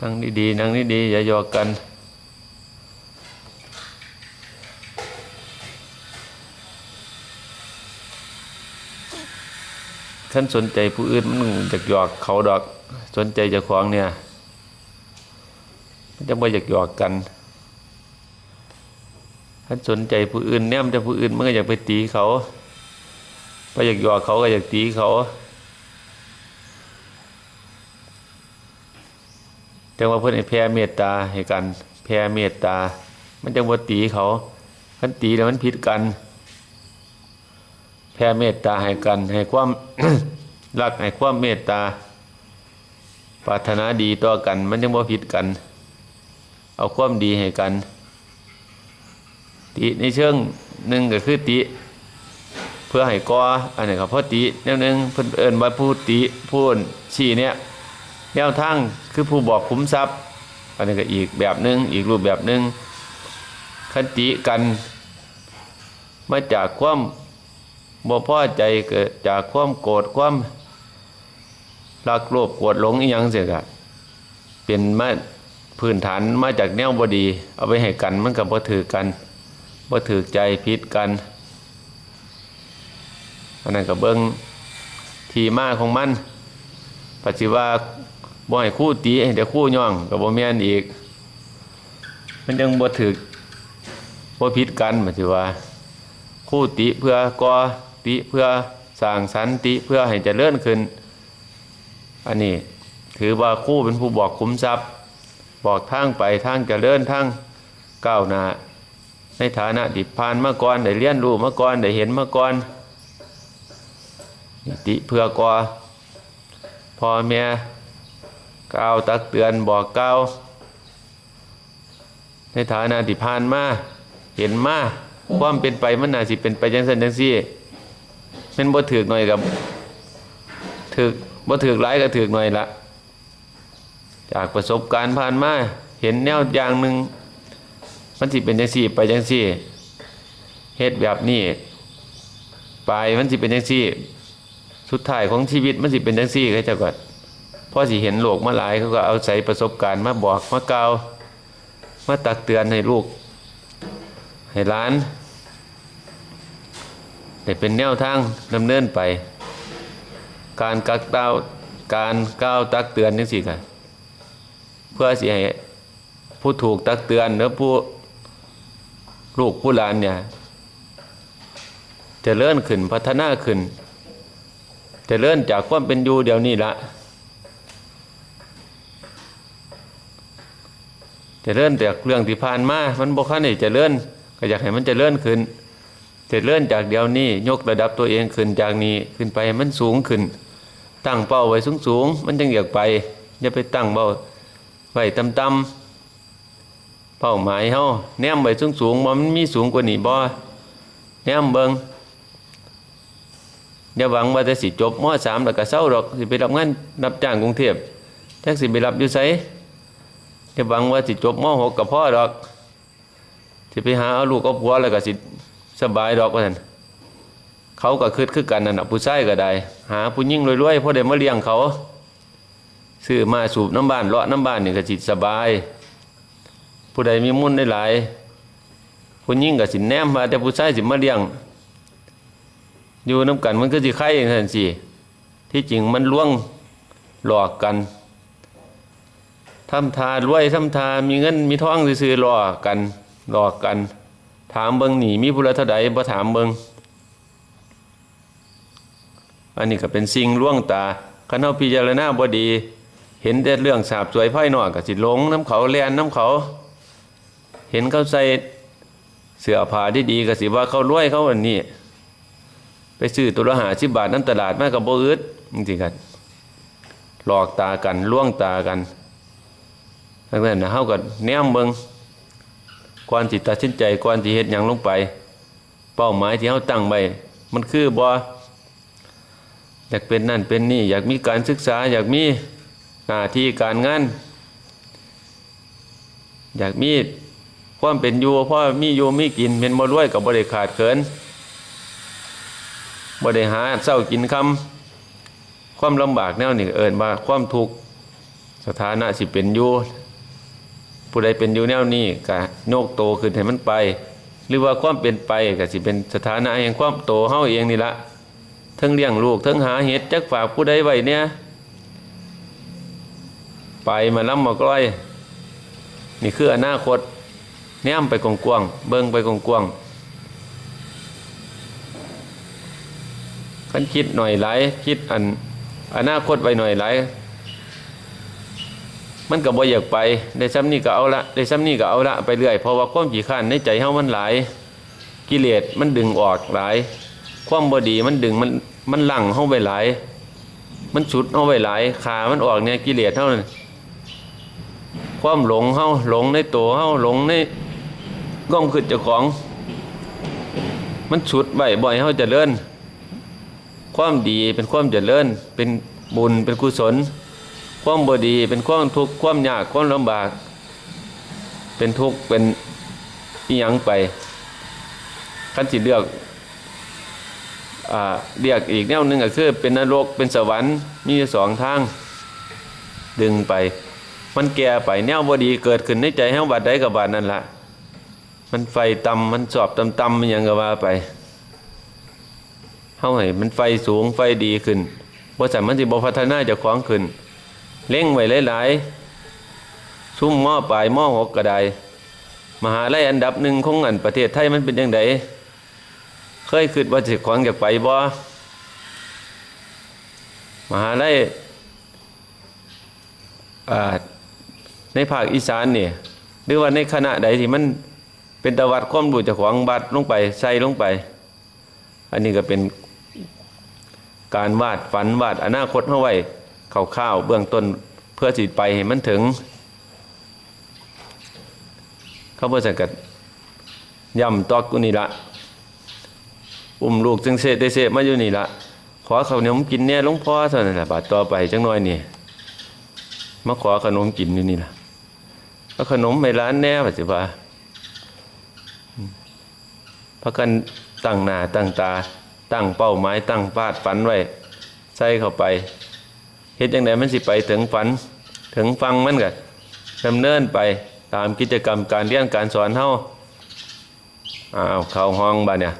นั่งดีๆนั่งดีๆอย่าหยอกกันท่านสนใจผู้อื่นมันอยากหยอกเขาดอก สนใจจ้าของเนี่ยมันจะไม่อยากหยอกกันท่านสนใจผู้อื่นเนี่ยมันจะผู้อื่นมันก็อยากไปตีเขาไปอยากหยอกเขาก็อยากตีเขา แต่ว่าเพื่อนให้แผ่เมตตาให้กันแผ่เมตตา มันจะบ่ตีเขาคันตีแล้วมันผิดกัน แผ่เมตตาให้กัน ให้ความรักให้ความเมตตาปรารถนาดีต่อกัน มันยังบ่ผิดกัน เอาความดีให้กัน ติในเชิงหนึ่งก็คือติเพื่อให้ก่ออันนี้ครับเพราะติแนวหนึงเพิ่นเอิ้นว่าผู้ติผู้ชี้เนี่ย แนวทางคือผู้บอกขุมทรัพย์อันนี้ก็อีกแบบหนึงอีกรูปแบบหนึงคติกัน มาจากความบ่พอใจเกิดจากความโกรธความรักโลภโกรธหลงอีหยังเสียกะเป็นมาพื้นฐานมาจากแนวบดี เอาไปให้กันมันกับบ่ถือกันบ่ถือใจพิษกันอันนั้นก็เบิ่งทีมาของมันปัจจุบัน บ่ให้คู่ตีเดี๋ยวคู่ย่องก็บ่แม่นอีก มันยังบ่ถือบ่ผิดกันปัจจุบันคู่ติเพื่อก่อติเพื่อสร้างสรรติเพื่อให้เจริญขึ้น อันนี้ถือว่าคู่เป็นผู้บอกคุ้มทรัพย์ บอกทางไปทางเจริญทางก้าวหน้าในฐานะดิพานมาก่อนได้เรียนรู้มาก่อนได้เห็นมาก่อนนี่ติเพื่อก่อพ่อแม่ กล่าวตักเตือนบอกกล่าวในฐานะที่ผ่านมาเห็นมาความเป็นไปมันน่าสิเป็นไปจังซั่นจังซี่มันบ่ถือหน่อยกับถือบ่ถือกหลายก็ถือหน่อยละจากประสบการณ์ผ่านมาเห็นแนวอย่างหนึ่งมันสิเป็นจังซี่ไปจังซี่เฮ็ดแบบนี้ไปมันสิเป็นจังซี่ สุดท้ายของชีวิตมันสิเป็นจังซี่เขาเจ้าก็ พอสิเห็นโลกมาหลายเขาก็เอาใส่ประสบการณ์มาบอกมาเกาวมาตักเตือนให้ลูก ให้ล้านได้เป็นแนวทางดำเนินไป การกักเต้าการก้าวตักเตือนนี่สิกันเพื่อสิให้ผู้ถูกตักเตือนหรือผู้ลูกผู้หลานเนี่ยจะเลื่อนขึ้นพัฒนาขึ้น จะเลื่อนจากความเป็นอยู่เดี๋ยวนี้ละ จะเลื่อนจากเรื่องที่ผ่านมา มันบ่คันให้เจะเลื่อนก็อยากให้มันจะเลื่อนขึ้นเจะเลื่อนจากเดียวนี้ยกระดับตัวเองขึ้นจากนี้ขึ้นไปมันสูงขึ้น ตั้งเป้าไว้สูงสูงๆมันจึงอยากไปอย่าไปตั้งเป้าไว้ต่ำๆเป้าหมายเฮาแนมไว้สูงสูงๆมันมีสูงกว่านี้บ่แนมเบิงอย่าหวังว่าจะสิจบม .3 แล้วก็เศร้าดอกสิไปรับงานรับจ้างกรุงเทพแท็กสิไปรับอยู่ไส จะบังว่าสิจบม .6 กับพ่อดอกสิไปหาเอาลูกเอาผัวแล้วก็สิสบายดอกว่าท่นเขาก็คืดคือกันนั่นนะผู้ชายก็ได้ หาผู้หญิงรวยๆพอได้มาเลี้ยงเขาซื้อมาสูบน้ำบ้านเลาะน้ำบ้านนี่ก็สิสบาย ผู้ใดมีมุ่นได้หลายผู้หญิงก็สิแนมมาแต่ผู้ชายสิมาเลี้ยง อยู่น้ำกันมันก็สิไข่อย่างนั้นสิที่จริงมันล่วงหลอกกัน ทำทารวยทำทามีเงินมีท้องซื้อๆรอกันรอกัน ถามเบิงหนีมีผู้ละเท่าใดบ่ถามเบิงอันนี้ก็เป็นสิ่งล่วงตาคันเฮาพิจารณาบดี เห็นแต่เรื่องสาบสวยภายนอกก็สิหลงน้ำเขาแลนน้ำเขา เห็นเขาใส่เสื้อผ้าที่ดีก็สิว่าเขารวยเขาอันนี้ ไปซื้อตัวละ50บาทน้ำตลาดมาก็บ่อึดจริงๆกันหลอกตากันล่วงตากัน ดังนั้นนะเฮาก็แนมเบิงก่อนสิตัดสินใจก่อนสิเฮ็ดหยังลงไป เป้าหมายที่เฮาตั้งไว้มันคือบ่อยากเป็นนั่นเป็นนี่ อยากมีการศึกษา อยากมีหน้าที่การงานอยากมีความเป็นอยู่เพราะมีอยู่มีกินเป็นบ่รวยก็บ่ได้ขาดเขินบ่ได้หาเช้ากินคำความลำบากแนวนี้เอิ้นว่าความทุกข์สถานะสิเป็นอยู่ ผู้ใดเป็นอยู่แนวนี้ก็โยกโตขึ้นให้มันไป หรือว่าความเป็นไปก็สิเป็นสถานะแห่งความโตเฮาเองนี่ละทั้งเลี้ยงลูกทั้งหาเห็ดจักฝากผู้ใดไว้เนี่ยไปมาล้ำมาก้อย นี่คืออนาคตแนมไปกวงเบิ่งไปกวงคันคิดหน่อยหลายคิดอันอนาคตไว้หน่อยหลาย มันก็บ่อยากไปได้ซ้ำนี่ก็เอาละได้ซ้ำนี่ก็เอาละไปเรื่อยเพราะว่าความขี้ข้านในใจเฮามันหลาย กิเลสมันดึงออกหลาย ความบ่ดีมันดึงมันมันหลั่งเฮาไว้หลาย มันฉุดเฮาไว้หลายขามันออกเนี่ยกิเลสเท่านั้นความหลงเฮาหลงในตัวเฮาหลงในก้องขึ้นเจ้าของ มันฉุดไว้บ่อยเฮาจะเลื่อนความดีเป็นความเจริญเป็นบุญเป็นกุศล ความบดี เป็นความทุกข์ความยากความลำบาก เป็นทุกข์เป็นอีหยังไปคันสิเลือกอ่าเรียกอีกแนวหนึ่งก็คือเป็นนรกเป็นสวรรค์มีสองทาง ดึงไป มันแก่ไปแนวบดีเกิดขึ้นในใจเฮาบัดใดกับบาดนั่นละมันไฟต่ำมันสอบต่ำๆมันยังก็ว่าไปเฮาให้มันไฟสูงไฟดีขึ้นบ่ซั่นมันสิบพัฒนาเจ้าของขึ้น เล่งไว้หลายๆซุ่มหม้อปลายหม้อหกก็ไดมหาลัยอันดับหนึ่งของอันประเทศไทยมันเป็นจังไดเคยคิดว่าสิของอยากไปบ่มหาลัยอ่าในภาคอีสานเนี่ยหรือว่าในคณะใดที่มันเป็นตะวัดความรู้จากของบัดลงไปใส่ลงไป อันนี้ก็เป็นการวาดฝันวาดอนาคตเอาไว้ คร่าวๆเบื้องต้นเพื่อสิตไปให้มันถึง เขาเพื่อสังกัดย่ำตอกกูนี่ละอุ้มลูกจึงเสได้เสมาอยู่นี่ละขอขนียวกินเนี่ยหลวงพ่อเท่านั้นแหละบาดต่อไปจังน้อยนี่มาขอขนมกินอยู่นี่ละเอาขนมไปร้านแน่ปัจจุบันพักกันตั้งหน้าตั้งตา ตั้งเป้าหมายตั้งฟาดฝันไว้ใส่เข้าไป เฮ็ดยังไงมันสิไปถึงฝันถึงฟังมันก็ดำเนินไปตามกิจกรรมการเรียนการสอนเฮาอ้าวเข้าห้องบ้านเนี่ย